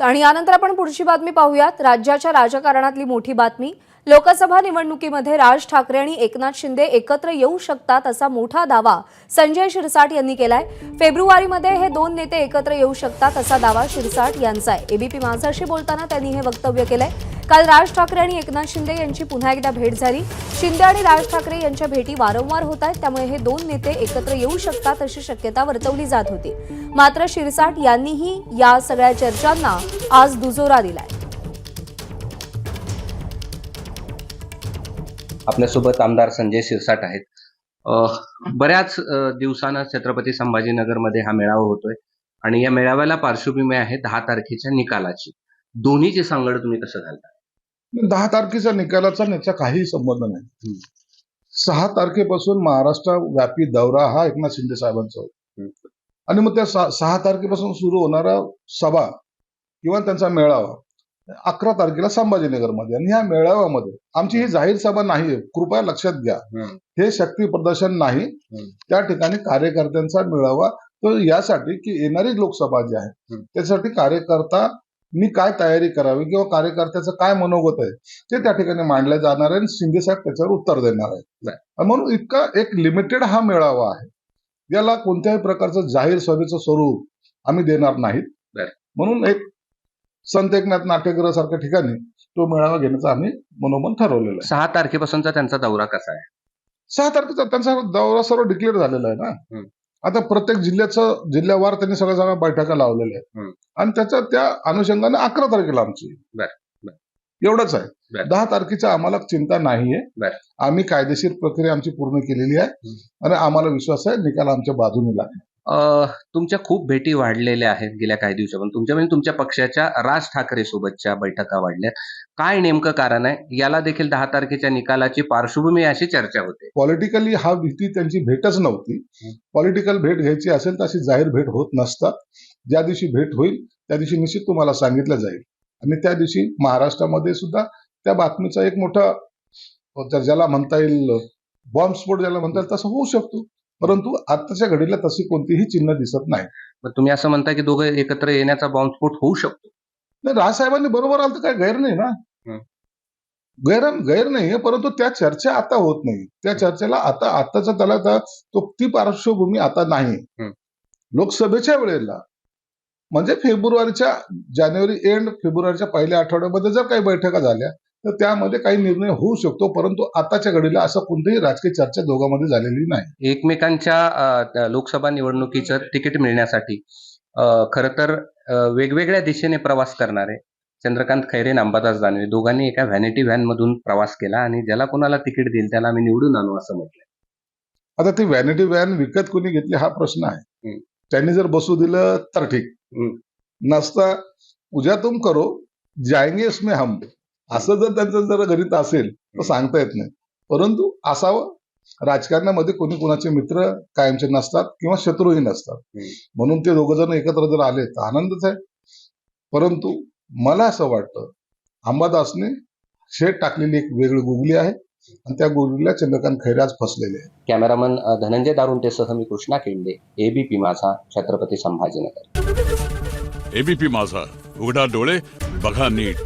आणि यानंतर आपण पुढची बातमी पाहूयात. राज्याच्या राजकारणातली मोठी बातमी. लोकसभा निवडणुकीमध्ये राज ठाकरे आणि एकनाथ शिंदे एकत्र येऊ शकतात असा मोठा दावा संजय शिरसाट यांनी केलाय. फेब्रुवारीमध्ये हे दोन नेते एकत्र येऊ शकतात असा दावा शिरसाट यांचा आहे. एबीपी माझाशी बोलताना त्यांनी हे वक्तव्य केलंय. काल राज ठाकरे आणि एकनाथ शिंदे यांची पुन्हा एकदा भेट झाली. शिंदे आणि राज ठाकरे यांच्या भेटी वारंवार होत आहेत त्यामुळे हे दोन नेते एकत्र येऊ शकतात अशी शक्यता वर्तवली जात होती. मात्र शिरसाट यांनीही या सगळ्या चर्चांना आज दुजोरा दिलाय. आपल्यासोबत आमदार संजय शिरसाट आहेत. बऱ्याच दिवसानं छत्रपती संभाजीनगरमध्ये हा मेळावा होतोय आणि या मेळाव्याला पार्श्वभूमी आहे दहा तारखेच्या निकालाची. दोन्हीची सांगड तुम्ही कसं घालता? दहा तारखेच्या निकालाचा याचा काहीही संबंध नाही. सहा तारखेपासून महाराष्ट्र व्यापी दौरा हा एकनाथ शिंदे साहेबांचा. होता आणि मग त्या सहा तारखेपासून सुरू होणारा सभा किंवा त्यांचा मेळावा अकरा तारखेला संभाजीनगरमध्ये आणि ह्या मेळाव्यामध्ये आमची ही जाहीर सभा नाही कृपया लक्षात घ्या. हे शक्ती प्रदर्शन नाही. त्या ठिकाणी कार्यकर्त्यांचा मेळावा तो यासाठी की येणारी लोकसभा जी आहे. त्यासाठी कार्यकर्ता मी काय तयारी करावी किंवा कार्यकर्त्याचं काय मनोगत आहे ते त्या ठिकाणी मांडलं जाणार आहे आणि शिंदे साहेब त्याच्यावर उत्तर देणार आहेत. म्हणून इतका एक लिमिटेड हा मेळावा आहे. याला कोणत्याही प्रकारचं जाहीर सभेचं स्वरूप आम्ही देणार नाहीत. म्हणून एक संत एकनाथ नाट्यगृह सारख्या ठिकाणी तो मेळावा घेण्याचा आम्ही मनोमन ठरवलेलं आहे. सहा तारखेपासूनचा त्यांचा दौरा कसा आहे? सहा तारखेचा त्यांचा दौरा सर्व डिक्लेअर झालेला आहे ना. आता प्रत्येक जिल्ह्याचं जिल्ह्यावार त्यांनी सगळ्या सगळ्या बैठका लावलेल्या आहेत. आणि त्याच्या त्या अनुषंगाने अकरा तारखेला आमची. एवढंच आहे. दहा तारखेच्या आम्हाला चिंता नाहीये. आम्ही कायदेशीर प्रक्रिया आमची पूर्ण केलेली आहे आणि आम्हाला विश्वास आहे निकाल आमच्या बाजूने लागेल तुमच्या खूप भेटी वाढलेल्या आहेत गेल्या काही दिवसापासून. तुमच्या म्हणजे तुमच्या पक्षाच्या राज ठाकरे सोबतच्या बैठका वाढल्या काय नेमकं कारण आहे? याला देखील दहा तारखेच्या निकालाची पार्श्वभूमी अशी चर्चा होते. पॉलिटिकली हा भीती त्यांची भेटच नव्हती. पॉलिटिकल भेट घ्यायची असेल तर अशी जाहीर भेट होत नसतात ज्या दिवशी भेट होईल त्या दिवशी निश्चित तुम्हाला सांगितलं जाईल. आणि त्या दिवशी महाराष्ट्रामध्ये सुद्धा त्या बातमीचा एक मोठा ज्याला म्हणता येईल बॉम्बस्फोट ज्याला म्हणता येईल तसं होऊ शकतो. परंतु आताच्या घडीला तशी कोणतीही चिन्ह दिसत नाही. मग तुम्ही असं म्हणता की दोघं एकत्र येण्याचा बॉम्बस्फोट होऊ शकतो. नाही राजसाहेबांनी बरोबर आलं तर काय गैर नाही ना. गैर गैर नाहीये परंतु त्या चर्चा आता होत नाही. त्या चर्चेला आता आताचा त्याला त्या- तो ती पार्श्वभूमी आता नाही. लोकसभेच्या वेळेला म्हणजे फेब्रुवारीच्या जानेवारी एंड फेब्रुवारीच्या पहिल्या आठवड्यामध्ये जर काही बैठका झाल्या तर त्यामध्ये काही निर्णय होऊ शकतो परंतु आताच्या घडीला असं कोणतीही राजकीय चर्चा दोघांमध्ये झालेली नाही. एकमेकांच्या लोकसभा निवडणुकीचं तिकीट मिळण्यासाठी खर तर वेगवेगळ्या दिशेने प्रवास करणारे चंद्रकांत खैरे आणि अंबादास दानवे दोघांनी एका व्हॅनिटी व्हॅन मधून प्रवास केला आणि ज्याला कोणाला तिकीट देईल त्याला आम्ही निवडून आणू असं म्हटलं आता ती व्हॅनिटी व्हॅन विकत कोणी घेतली हा प्रश्न आहे. त्यांनी जर बसू दिलं तर ठीक. नसता उद्या तुम करो जाएंगे इसमें हम. असं जर त्यांचं जर गणित असेल तर सांगता येत नाही. परंतु असावं राजकारणामध्ये कोणी कोणाचे मित्र कायमचे नसतात किंवा शत्रूही नसतात. म्हणून ते दोघ जण एकत्र जर आले तर आनंदच आहे. परंतु मला असं वाटतं अंबादासने शेट टाकलेली एक वेगळी गुगली आहे आणि त्या गुगलीला चंद्रकांत खैरे आज फसलेले आहे कॅमेरामन धनंजय दारुंटेसह मी कृष्णा केंडे एबीपी माझा छत्रपती संभाजीनगर. एबीपी माझा उघडा डोळे बघा नीट.